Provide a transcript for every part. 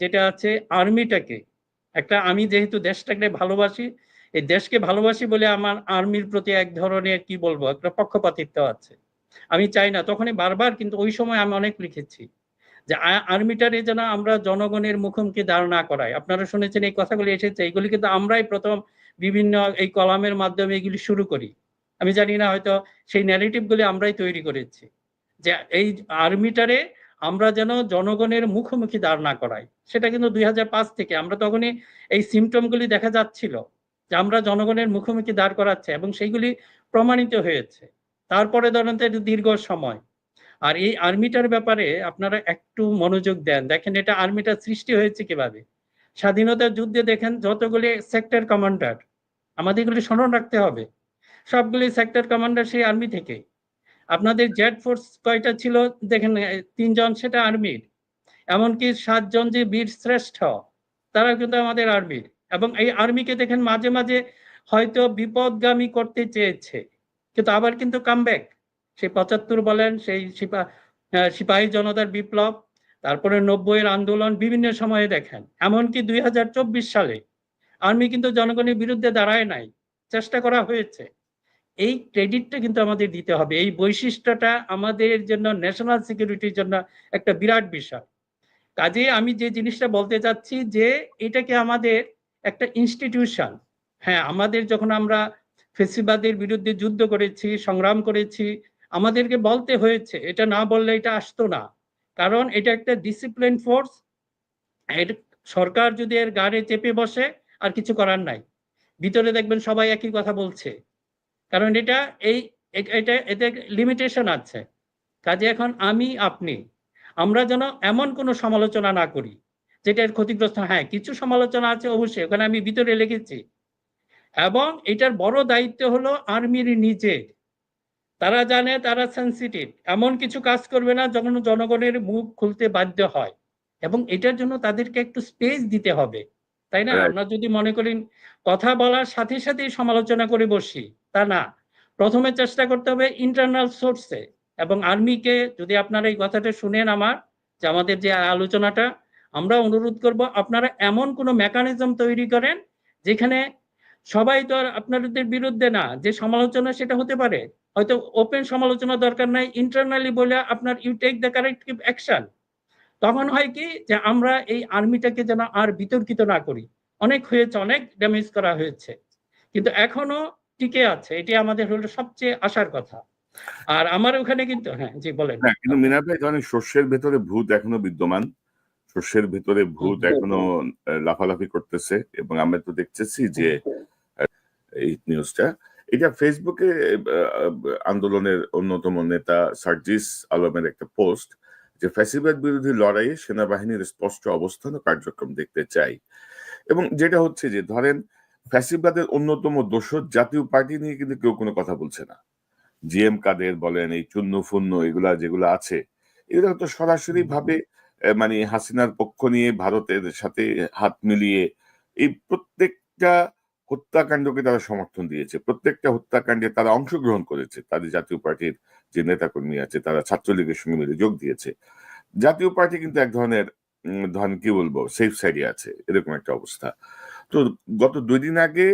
যেটা আছে আর্মিটাকে। একটা আমি যেহেতু দেশটাকে ভালোবাসি, এই দেশকে ভালোবাসি বলে আমার আর্মির প্রতি এক ধরনের, কি বলব, একটা পক্ষপাতিত্ব আছে। আমি চাই না, তখনই বারবার কিন্তু ওই সময় আমি অনেক লিখেছি যে আর্মিটারে যেন আমরা জনগণের মুখোমুখি দাঁড় না করাই। আপনারা শুনেছেন এই কথাগুলি এসেছে এইগুলি কিন্তু আমরাই প্রথম বিভিন্ন এই কলামের মাধ্যমে এগুলি শুরু করি। আমি জানি না হয়তো সেই ন্যারেটিভ গুলি আমরাই তৈরি করেছি যে, এই আর্মিটারে আমরা যেন জনগণের মুখোমুখি দাঁড় না করাই। সেটা কিন্তু দুই হাজার পাঁচ থেকে। আমরা তখনই এই সিমটম গুলি দেখা যাচ্ছিল যে আমরা জনগণের মুখোমুখি দাঁড় করাচ্ছে এবং সেইগুলি প্রমাণিত হয়েছে। তারপরে ধরেন দীর্ঘ সময়। আর এই আর্মিটার ব্যাপারে আপনারা একটু মনোযোগ দেন। দেখেন, এটা আর্মিটা সৃষ্টি হয়েছে কীভাবে? স্বাধীনতার যুদ্ধে দেখেন, যতগুলি সেক্টর কমান্ডার আমাদের এগুলি স্মরণ রাখতে হবে। সবগুলি সেক্টর কমান্ডার সেই আর্মি থেকে। আপনাদের জেড ফোর্স কয়টা ছিল? দেখেন তিনজন সেটা আর্মির এমনকি সাতজন যে বীর শ্রেষ্ঠ তারা কিন্তু আমাদের আর্মির এবং এই আর্মিকে দেখেন, মাঝে মাঝে হয়তো বিপদগামী করতে চেয়েছে। কিন্তু আবার কিন্তু কামব্যাক সেই পঁচাত্তর বলেন, সেই সিপা সিপাহী জনতার বিপ্লব, তারপরে নব্বইয়ের আন্দোলন বিভিন্ন সময়ে দেখেন। এমনকি দুই হাজার চব্বিশ সালে আর্মি কিন্তু জনগণের বিরুদ্ধে দাঁড়ায় নাই। চেষ্টা করা হয়েছে। এই ক্রেডিটটা কিন্তু আমাদের দিতে হবে। এই বৈশিষ্ট্যটা আমাদের জন্য ন্যাশনাল সিকিউরিটির জন্য একটা বিরাট বিষয়। কাজে আমি যে জিনিসটা বলতে চাচ্ছি যে এটাকে আমাদের একটা ইনস্টিটিউশন হ্যাঁ আমাদের যখন আমরা ফেসিবাদের বিরুদ্ধে যুদ্ধ করেছি, সংগ্রাম করেছি, আমাদেরকে বলতে হয়েছে, এটা না বললে এটা আসতো না। কারণ এটা একটা ডিসিপ্লিন ফোর্স এর সরকার যদি এর গাড়ে চেপে বসে, আর কিছু করার নাই। ভিতরে দেখবেন সবাই একই কথা বলছে। কারণ এটা এই এটা এতে লিমিটেশন আছে। কাজে এখন আমি আপনি আমরা যেন এমন কোনো সমালোচনা না করি যেটার ক্ষতিগ্রস্ত হ্যাঁ কিছু সমালোচনা আছে অবশ্যই ওখানে আমি ভিতরে লিখেছি। এবং এটার বড় দায়িত্ব হলো আর্মির নিজের তারা জানে তারা সেন্সিটিভ এমন কিছু কাজ করবে না যখন জনগণের মুখ খুলতে বাধ্য হয়। এবং এটার জন্য তাদেরকে একটু স্পেস দিতে হবে তাই না? আমরা যদি মনে করেন কথা বলার সাথে সাথে সমালোচনা করে বসি। তা না। প্রথমে চেষ্টা করতে হবে ইন্টারনাল সোর্সে এবং আর্মিকে যদি আপনারা এই কথাটা শুনেন আমার, যে আমাদের যে আলোচনাটা, আমরা অনুরোধ করব আপনারা এমন কোনো মেকানিজম তৈরি করেন, যেখানে সবাই তো আর আপনাদের বিরুদ্ধে না, যে সমালোচনা সেটা হতে পারে। হয়তো ওপেন সমালোচনা দরকার নাই ইন্টারনালি বলে আপনার you take the corrective action তখন হয় কি, যে আমরা এই আর্মিটাকে যেন আর বিতর্কিত না করি। অনেক হয়েছে, অনেক ড্যামেজ করা হয়েছে। কিন্তু এখনও টিকে আছে এটি আমাদের হলো সবচেয়ে আশার কথা। আর আমার ওখানে কিন্তু হ্যাঁ জি বলেন। হ্যাঁ কিন্তু মিনা ভাই ধরেন শস্যের ভেতরে ভূত এখনও বিদ্যমান। শস্যের ভেতরে ভূত এখনও লাফালাফি করতেছে এবং আমরা তো দেখতেছি যে এই নিউজটা এটা ফেসবুকে আন্দোলনের অন্যতম নেতা সার্জিস আলমের একটা পোস্ট যে ফ্যাসিবাদ বিরোধী লড়াইয়ে সেনাবাহিনীর স্পষ্ট অবস্থান ও কার্যক্রম দেখতে চাই। এবং যেটা হচ্ছে যে ধরেন ফ্যাসিবাদের অন্যতম দোষর জাতীয় পার্টি নিয়ে কিন্তু কেউ কোনো কথা বলছে না। জিএম কাদের বলেন এই চুন্ন ফুন্ন এগুলা যেগুলো আছে এগুলো তো সরাসরি ভাবে মানে হাসিনার পক্ষ নিয়ে ভারতের সাথে হাত মিলিয়ে এই প্রত্যেকটা হত্যাকাণ্ডকে তারা সমর্থন দিয়েছে। প্রত্যেকটা হত্যাকাণ্ডে তারা অংশগ্রহণ করেছে। তাদের জাতীয় পার্টির যে নেতাকর্মী আছে তারা ছাত্রলীগের সঙ্গে মিলে যোগ দিয়েছে। জাতীয় পার্টি কিন্তু এক ধরনের ধন কি বলব সেফ সাইডে আছে এরকম একটা অবস্থা। তো গত দুই দিন আগে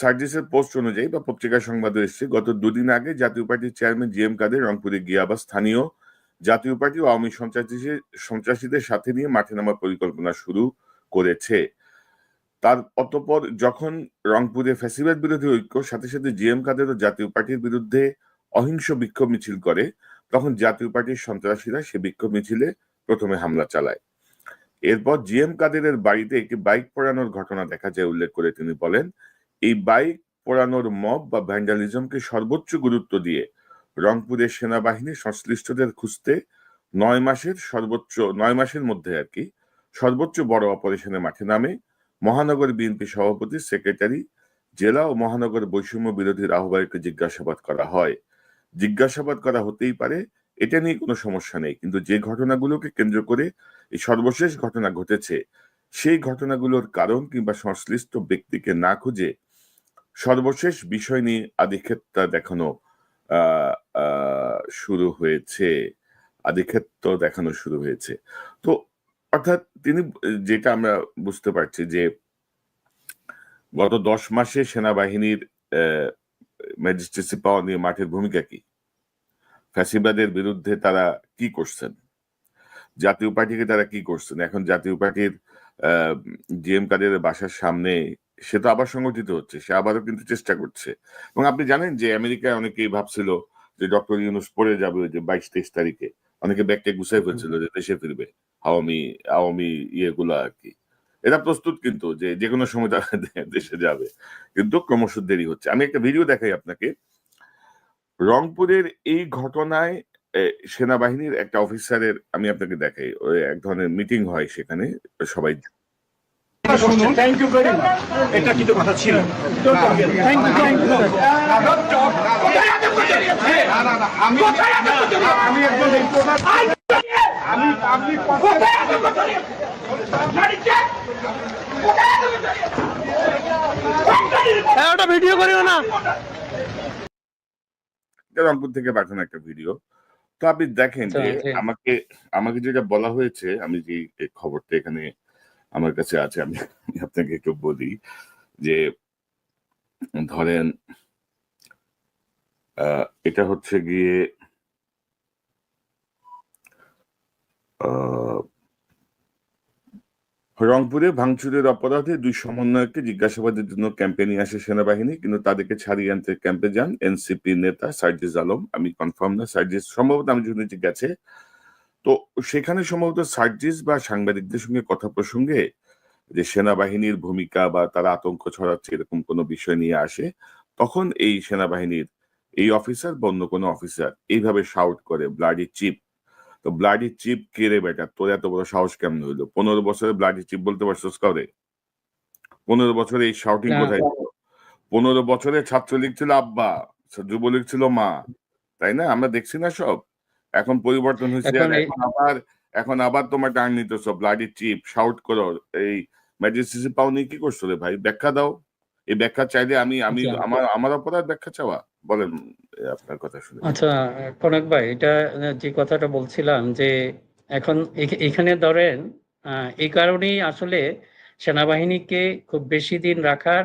সার্জিসের পোস্ট অনুযায়ী বা পত্রিকা সংবাদে এসছে, গত দুদিন আগে জাতীয় পার্টির চেয়ারম্যান জি এম কাদের রংপুরে গিয়ে আবার স্থানীয় জাতীয় পার্টি ও আওয়ামী সন্ত্রাসী সন্ত্রাসীদের সাথে নিয়ে মাঠে নামার পরিকল্পনা শুরু করেছে। তার অতপর যখন রংপুরে ফ্যাসিবাদ বিরোধী ঐক্য, সাথে সাথে জিএম কাদের ও জাতীয় পার্টির বিরুদ্ধে অহিংস বিক্ষোভ মিছিল করে, তখন জাতীয় পার্টির সন্ত্রাসীরা সে বিক্ষোভ মিছিলে প্রথমে হামলা চালায়। এরপর জিএম কাদেরের বাড়িতে একটি বাইক পোড়ানোর ঘটনা দেখা যায় উল্লেখ করে তিনি বলেন, এই বাইক পোড়ানোর মব বা ভ্যান্ডালিজমকে সর্বোচ্চ গুরুত্ব দিয়ে রংপুরের সেনাবাহিনী সংশ্লিষ্টদের খুঁজতে নয় মাসের সর্বোচ্চ, নয় মাসের মধ্যে আর কি, সর্বোচ্চ বড় অপারেশনে মাঠে নামে। মহানগর বিএনপি সভাপতি, সেক্রেটারি, জেলা ও মহানগর বৈষম্য বিরোধীর আহ্বায়ককে জিজ্ঞাসাবাদ করা হয়। জিজ্ঞাসাবাদ করা হতেই পারে, এটা নিয়ে কোনো সমস্যা নেই, কিন্তু যে ঘটনাগুলোকে কেন্দ্র করে এই সর্বশেষ ঘটনা ঘটেছে। সেই ঘটনাগুলোর কারণ কিংবা সংশ্লিষ্ট ব্যক্তিকে না খুঁজে সর্বশেষ বিষয় নিয়ে আধিক্ষেত্রা দেখানো শুরু হয়েছে। আধিক্ষেত্র দেখানো শুরু হয়েছে। তো অর্থাৎ তিনি যেটা আমরা বুঝতে পারছি যে গত দশ মাসে সেনাবাহিনীর ম্যাজিস্ট্রেসি পাওয়া নিয়ে মাঠের ভূমিকা কি? ফ্যাসিবাদের বিরুদ্ধে তারা কি করছেন? জাতীয় পার্টিকে তারা কি করছেন? এখন জাতীয় পার্টির জিএম কাদের বাসার সামনে সে তো আবার সংগঠিত হচ্ছে, সে আবারও কিন্তু চেষ্টা করছে। এবং আপনি জানেন যে আমেরিকায় অনেকেই ভাবছিল যে ডক্টর ইউনুস পড়ে যাবে যে বাইশ তেইশ তারিখে। অনেকে ব্যাগকে গুছাই ফেলছিল যে দেশে ফিরবে, আওয়ামী আওয়ামী ইয়েগুলো আর কি। এরা প্রস্তুত কিন্তু যে যে কোনো সময় তারা দেশে যাবে। কিন্তু ক্রমশ দেরি হচ্ছে। আমি একটা ভিডিও দেখাই আপনাকে। রংপুরের এই ঘটনায় সেনাবাহিনীর একটা অফিসারের আমি আপনাকে দেখাই ওই এক ধরনের মিটিং হয় সেখানে সবাই থ্যাংক ইউ ভেরি মাচ এটা কিন্তু কথা ছিল। থ্যাংক ইউ থ্যাংক ইউ আমি আমি একজন রিপোর্টার আমি আপনি ওটা ভিডিও করিও না। রংপুর থেকে পাঠানো একটা ভিডিও তো আপনি দেখেন যে। আমাকে আমাকে যেটা বলা হয়েছে আমি যে খবরটা এখানে আমার কাছে আছে আমি আপনাকে একটু বলি যে ধরেন আহ, এটা হচ্ছে গিয়ে আহ, রংপুরে ভাঙচুরের অপরাধে দুই সমন্বয়ককে জিজ্ঞাসাবাদের জন্য ক্যাম্পে নিয়ে আসে সেনাবাহিনী, কিন্তু তাদেরকে ছাড়িয়ে আনতে ক্যাম্পে যান এনসিপি নেতা সার্জিস আলম। আমি কনফার্ম না, সার্জিস সম্ভবত আমি শুনেছি গেছে তো সেখানে সম্ভবত সার্জিস বা সাংবাদিকদের সঙ্গে কথা প্রসঙ্গে যে সেনাবাহিনীর ভূমিকা বা তারা আতঙ্ক ছড়াচ্ছে এরকম কোনো বিষয় নিয়ে আসে, তখন এই সেনাবাহিনীর এই অফিসার বা অন্য কোনো অফিসার এইভাবে শাউট করে ব্লাডি চিপ তো ব্লাডি চিপ কে রে বেটা? তোর এত বড় সাহস কেমন হইল? পনেরো বছরে ব্লাডি চিপ বলতে পারছিস কাউরে? পনেরো বছরে এই শাউটিং কোথায় পনেরো বছরে ছাত্রলীগ ছিল আব্বা যুবলীগ ছিল মা তাই না? আমরা দেখছি না সব। এখন পরিবর্তন হয়েছে আবার এখন আবার তোমার টার্ন নিতেছ ব্লাডি চিপ শাউট করো। এই ম্যাজিস্ট্রেসি পাও নিয়ে কি করছ রে ভাই? ব্যাখ্যা দাও। এই ব্যাখ্যা চাইলে আমি আমি আচ্ছা। আমার আমার অপরাধ ব্যাখ্যা চাওয়া। বলেন আপনার কথা শুনে। আচ্ছা কনক ভাই এটা যে কথাটা বলছিলাম যে এখন এখানে ধরেন এই কারণেই আসলে সেনাবাহিনীকে খুব বেশি দিন রাখার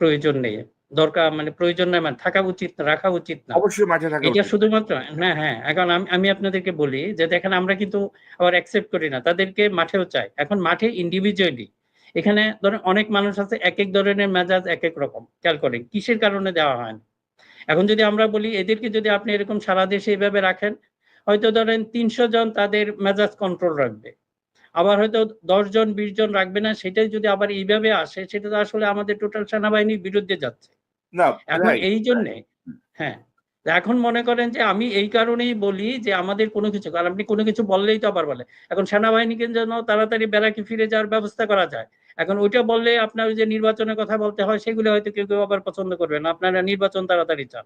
প্রয়োজন নেই। দরকার মানে প্রয়োজন নেই মানে থাকা উচিত রাখা উচিত না। অবশ্যই মাঠে থাকা এটা শুধুমাত্র হ্যাঁ হ্যাঁ এখন আমি আমি আপনাদেরকে বলি যে দেখেন আমরা কিন্তু আবার অ্যাকসেপ্ট করি না তাদেরকে মাঠেও চাই। এখন মাঠে ইন্ডিভিজুয়ালি এখানে ধরেন অনেক মানুষ আছে এক এক ধরনের মেজাজ এক এক রকম। খেয়াল করেন কিসের কারণে দেওয়া হয় না? এখন যদি আমরা বলি এদেরকে যদি আপনি এরকম সারা দেশে এইভাবে রাখেন হয়তো ধরেন তিনশো জন তাদের মেজাজ কন্ট্রোল রাখবে। আবার হয়তো দশ জন বিশ জন রাখবে না সেটাই যদি আবার এইভাবে আসে সেটা তো আসলে আমাদের টোটাল সেনাবাহিনীর বিরুদ্ধে যাচ্ছে। এখন এই জন্যে হ্যাঁ এখন মনে করেন যে আমি এই কারণেই বলি যে আমাদের কোনো কিছু কারণ আপনি কোনো কিছু বললেই তো আবার বলে। এখন সেনাবাহিনীকে যেন তাড়াতাড়ি বেড়াকে ফিরে যাওয়ার ব্যবস্থা করা যায়। এখন ওইটা বললে আপনার যে নির্বাচনের কথা বলতে হয়, সেগুলো হয়তো কেউ কেউ আবার পছন্দ করবে না। আপনারা নির্বাচন তাড়াতাড়ি চান।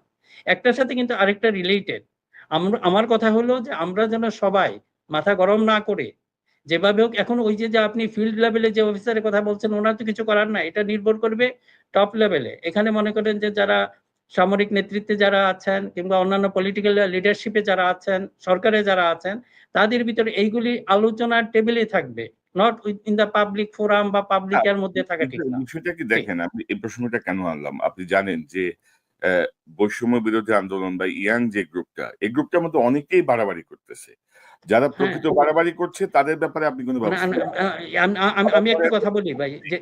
একটার সাথে কিন্তু আরেকটা রিলেটেড আমরা আমার কথা হলো যে আমরা যেন সবাই মাথা গরম না করে, যেভাবে হোক, এখন ওই যে আপনি ফিল্ড লেভেলে যে অফিসারের কথা বলছেন, ওনার তো কিছু করার না এটা নির্ভর করবে টপ লেভেলে এখানে মনে করেন যে যারা সামরিক নেতৃত্বে যারা আছেন কিংবা অন্যান্য পলিটিক্যাল লিডারশিপে যারা আছেন, সরকারে যারা আছেন, তাদের ভিতরে এইগুলি আলোচনার টেবিলে থাকবে। Not in the public forum বা পাবলিকের মধ্যে থাকা ঠিক না। বিষয়টা কি দেখেন আপনি এই প্রশ্নটা কেন আনলাম? আপনি জানেন যে বৈষম্য বিরোধী আন্দোলন বা ইয়াং যে গ্রুপটা এই গ্রুপটার মধ্যে অনেকেই বাড়াবাড়ি করতেছে। যারা হ্যাঁ। প্রকৃত বাড়াবাড়ি করছে তাদের ব্যাপারে আপনি কোনো না, আমি- একটু কথা বলি ভাই যে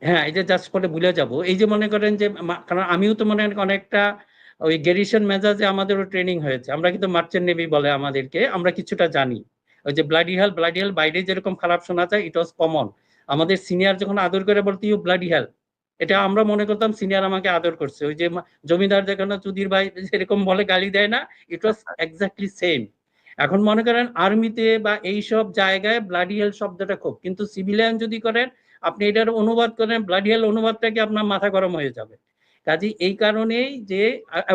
হ্যাঁ এই যে জাস্ট করে ভুলে যাব। এই যে মনে করেন যে কারণ আমিও তো মনে করেন অনেকটা ওই গেরিশন মেজাজে আমাদেরও ট্রেনিং হয়েছে। আমরা কিন্তু মার্চেন্ট নেভি বলে আমাদেরকে আমরা কিছুটা জানি। ওই যে ব্লাডি হেল ব্লাডি হেল বাইরে যেরকম খারাপ শোনা যায় ইট ওয়াজ কমন আমাদের সিনিয়র যখন আদর করে বলতে ইউ ব্লাডি হেল এটা আমরা মনে করতাম সিনিয়র আমাকে আদর করছে। ওই যে জমিদার যেখানে চুদির ভাই যেরকম বলে গালি দেয় না ইট ওয়াজ এক্স্যাক্টলি সেম এখন মনে করেন আর্মিতে বা এই সব জায়গায় ব্লাডি হেল শব্দটা খুব। কিন্তু সিভিলিয়ান যদি করেন আপনি এটার অনুবাদ করেন ব্লাডি হেল অনুবাদটাকে আপনার মাথা গরম হয়ে যাবে। কাজে এই কারণেই যে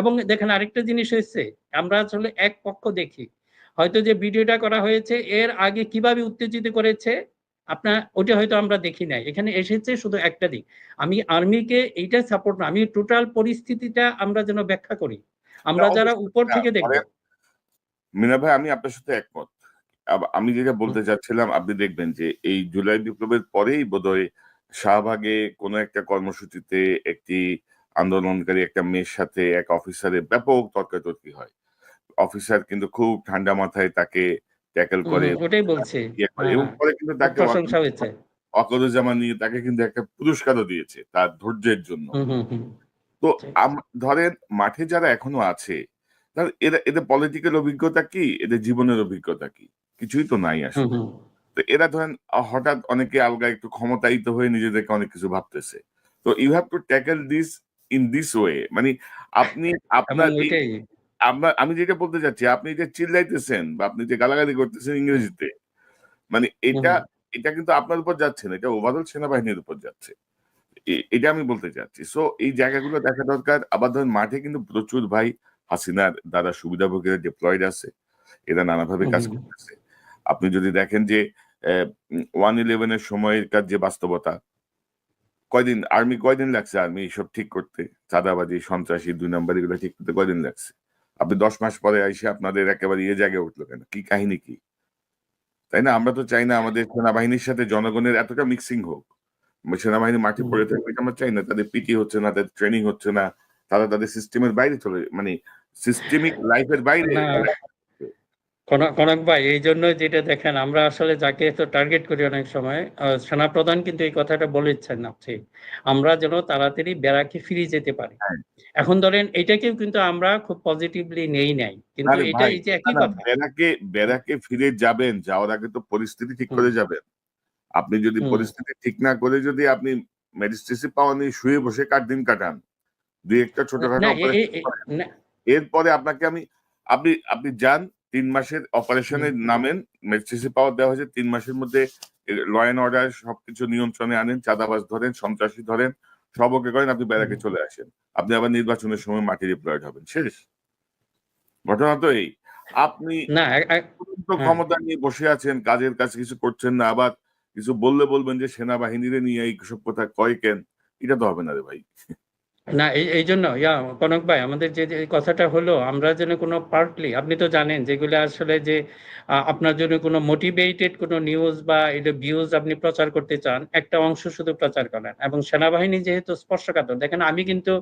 এবং দেখেন আরেকটা জিনিস হয়েছে আমরা আসলে এক পক্ষ দেখি। হয়তো যে ভিডিওটা করা হয়েছে এর আগে কীভাবে উত্তেজিত করেছে আপনার ওটা হয়তো আমরা দেখি নাই। এখানে এসেছে শুধু একটা দিক। আমি আর্মিকে এইটা সাপোর্ট না আমি টোটাল পরিস্থিতিটা আমরা যেন ব্যাখ্যা করি। আমরা যারা উপর থেকে দেখব। মিনা ভাই আমি আপনার সাথে একমত। আমি যেটা বলতে চাচ্ছিলাম আপনি দেখবেন যে এই জুলাই বিপ্লবের পরেই বোধহয় শাহবাগে কোনো একটা কর্মসূচিতে একটি আন্দোলনকারী একটা মেয়ের সাথে এক অফিসারের ব্যাপক তর্কাতর্কি হয়। অফিসার কিন্তু খুব ঠান্ডা মাথায় তাকে ট্যাকেল করে। ওটাই বলছি। ইয়ে করে হ্যাঁ, এবং পরে কিন্তু তাকে প্রশংসা হয়েছে। অকরুজ্জামা নিয়ে তাকে কিন্তু একটা পুরস্কারও দিয়েছে তার ধৈর্যের জন্য। তো ধরেন মাঠে যারা এখনও আছে তার এরা এদের পলিটিক্যাল অভিজ্ঞতা কি? এদের জীবনের অভিজ্ঞতা কি? কিছুই তো নাই আসলে। তো এরা ধরেন হঠাৎ অনেকে আলগা একটু ক্ষমতায়িত হয়ে নিজেদেরকে অনেক কিছু ভাবতেছে। তো you have to tackle this in this way মানে আপনি আপনার আপনার আমি যেটা বলতে চাচ্ছি আপনি যে চিল্লাইতেছেন বা আপনি যে গালাগালি করতেছেন ইংরেজিতে মানে এটা এটা কিন্তু আপনার উপর যাচ্ছে না এটা ওভারঅল সেনাবাহিনীর উপর যাচ্ছে। এটা আমি বলতে চাচ্ছি। সো এই জায়গাগুলো দেখা দরকার। আবার ধরেন মাঠে কিন্তু প্রচুর ভাই হাসিনার দ্বারা সুবিধাভোগীরা ডিপ্লয়েড আছে। এরা নানাভাবে কাজ করতেছে। আপনি যদি দেখেন যে ওয়ান ইলেভেনের সময়কার যে বাস্তবতা কয়দিন আর্মি কয়দিন লাগছে? আর্মি সব ঠিক করতে চাঁদাবাজি সন্ত্রাসী দুই নাম্বার এগুলো ঠিক করতে কয়দিন লাগছে? আপনি দশ মাস পরে এসে আপনাদের একেবারে ইয়ে জায়গায় উঠল কেন? কি কাহিনী কি? তাই না? আমরা তো চাই না আমাদের সেনাবাহিনীর সাথে জনগণের এতটা মিক্সিং হোক। সেনাবাহিনী মাঠে। পড়ে থাকবে আমরা চাই না। তাদের পিটি হচ্ছে না তাদের ট্রেনিং হচ্ছে না। তারা তাদের সিস্টেমের বাইরে চলে মানে সিস্টেমিক লাইফের বাইরে। কনক ভাই এই জন্য যেটা দেখেন আমরা আসলে যাকে তো টার্গেট করি অনেক সময় আহ, সেনাপ্রধান কিন্তু এই কথাটা বলে বলেছেন আপনি আমরা যেন তাড়াতাড়ি বেড়াকে ফিরে যেতে পারি। হ্যাঁ। এখন ধরেন এটাকেও কিন্তু আমরা খুব পজিটিভলি নেই নাই কিন্তু এটা এই যে একই কথা। ব্যারাকে ব্যারাকে ফিরে যাবেন যাওয়ার আগে তো পরিস্থিতি ঠিক করে যাবেন। আপনি যদি পরিস্থিতি ঠিক না করে যদি আপনি ম্যাজিস্ট্রেসি পাওয়া নিয়ে শুয়ে বসে কাট দিন কাটান? দুই একটা ছোটখাটো না। না, এরপরে আপনাকে আমি আপনি আপনি যান তিন মাসের অপারেশনে নামেন ম্যাজিস্ট্রেসি পাওয়ার দেওয়া হয়েছে তিন মাসের মধ্যে ল অ্যান্ড অর্ডার সবকিছু নিয়ন্ত্রণে আনেন চাঁদাবাজ ধরেন সন্ত্রাসী ধরেন সব ওকে করেন আপনি ব্যারাকে চলে আসেন। আপনি আবার নির্বাচনের সময় মাঠে ডিপ্লয়েড হবেন শেষ। ঘটনা তো এই। আপনি হ্যাঁ। ক্ষমতা নিয়ে বসে আছেন কাজের কাছে কিছু করছেন না আবার কিছু বললে বলবেন যে সেনাবাহিনীরে নিয়ে এই সব কথা কয় কেন? এটা তো হবে না রে ভাই। না, এই জন্য, ইয়া, কনক ভাই, আমাদের যে যে কথাটা হলো, আমরা যেন কোনো পার্টলি আপনি তো জানেন, যেগুলো আসলে যে আপনার জন্য কোনো মোটিভেটেড কোনো নিউজ বা এটা ভিউজ আপনি প্রচার করতে চান, একটা অংশ শুধু প্রচার করেন। এবং সেনাবাহিনী যেহেতু স্পর্শকাতর, দেখেন, আমি কিন্তু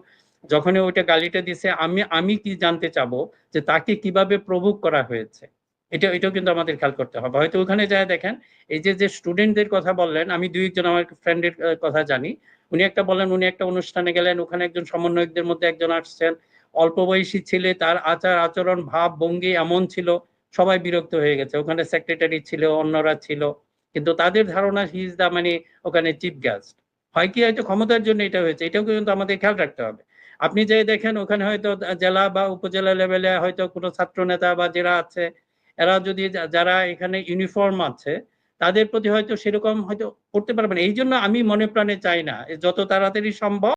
যখনই ওইটা গালিটা দিছে, আমি আমি কি জানতে চাবো যে তাকে কীভাবে প্রভোগ করা হয়েছে? এটা, এটাও কিন্তু আমাদের খেয়াল করতে হবে। হয়তো ওখানে যায় দেখেন, এই যে যে স্টুডেন্টদের কথা বললেন, আমি দুই একজন আমার ফ্রেন্ডের কথা জানি। উনি একটা বলেন, উনি একটা অনুষ্ঠানে গেলেন, ওখানে একজন সমন্বয়কদের মধ্যে একজন আসছেন। অল্প বয়সী ছেলে, তার আচার, আচরণ, ভাব, ভঙ্গি এমন ছিল, সবাই বিরক্ত হয়ে গেছে। ওখানে সেক্রেটারি ছিল, অন্যরা ছিল, কিন্তু তাদের ধারণা হি ইজ দা মানে ওখানে চিফ গেস্ট হয় কি, হয়তো ক্ষমতার জন্য এটা হয়েছে, এটাও কিন্তু আমাদের খেয়াল রাখতে হবে। আপনি যে দেখেন, ওখানে হয়তো জেলা বা উপজেলা লেভেলে হয়তো কোনো ছাত্র নেতা বা যারা আছে এরা যদি যারা এখানে ইউনিফর্ম আছে, তাদের প্রতি হয়তো সেরকম হয়তো করতে পারবে না। এই জন্য আমি মনে প্রাণে চাই না যত তাড়াতাড়ি সম্ভব